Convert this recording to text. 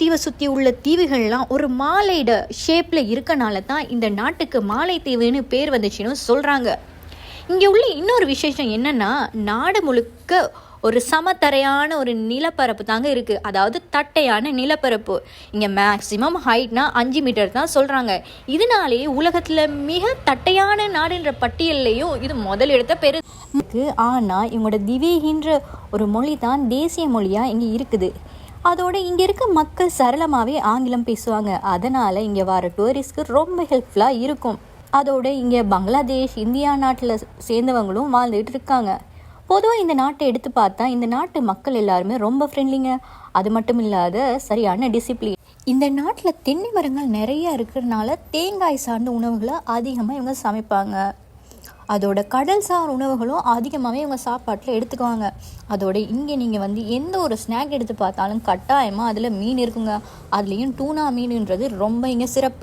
மாலைத்தீவை சுற்றி உள்ள தீவுகள்லாம் ஒரு மாலையிட ஷேப்பில் இருக்கனால தான் இந்த நாட்டுக்கு மாலைத்தீவுன்னு பேர் வந்துச்சுன்னு சொல்கிறாங்க இங்கே உள்ள இன்னொரு விசேஷம் என்னன்னா நாடு முழுக்க ஒரு சமத்தரையான ஒரு நிலப்பரப்பு தாங்க இருக்குது அதாவது தட்டையான நிலப்பரப்பு. இங்கே மேக்ஸிமம் ஹைட்னா அஞ்சு மீட்டர் தான் சொல்கிறாங்க இதனாலே உலகத்தில் மிக தட்டையான நாடுன்ற பட்டியல்லையும் இது முதலிடத்த பெரு ஆனால் இவங்களோட திவேகின்ற ஒரு மொழி தான் தேசிய மொழியாக இங்கே இருக்குது. அதோடு இங்கே இருக்க மக்கள் சரளமாகவே ஆங்கிலம் பேசுவாங்க. அதனால் இங்கே வர டூரிஸ்ட்க்கு ரொம்ப ஹெல்ப்ஃபுல்லாக இருக்கும். அதோடு இங்கே பங்களாதேஷ் இந்தியா நாட்டில் சேர்ந்தவங்களும் வாழ்ந்துகிட்டு இருக்காங்க. பொதுவாக இந்த நாட்டை எடுத்து பார்த்தா இந்த நாட்டு மக்கள் எல்லாருமே ரொம்ப ஃப்ரெண்ட்லிங்க அது மட்டும் இல்லாத சரியான டிசிப்ளின் இந்த நாட்டில் தென்னை மரங்கள் நிறைய இருக்கிறதுனால தேங்காய் சார்ந்த உணவுகளை அதிகமாக இவங்க சமைப்பாங்க. அதோட கடல்சார் உணவுகளும் அதிகமாகவே இவங்க சாப்பாட்டில் எடுத்துக்குவாங்க. அதோட இங்கே நீங்கள் வந்து எந்த ஒரு ஸ்நாக் எடுத்து பார்த்தாலும் கட்டாயமாக அதில் மீன் இருக்குங்க. அதுலேயும் டூனா மீனுன்றது ரொம்ப இங்கே சிறப்பு.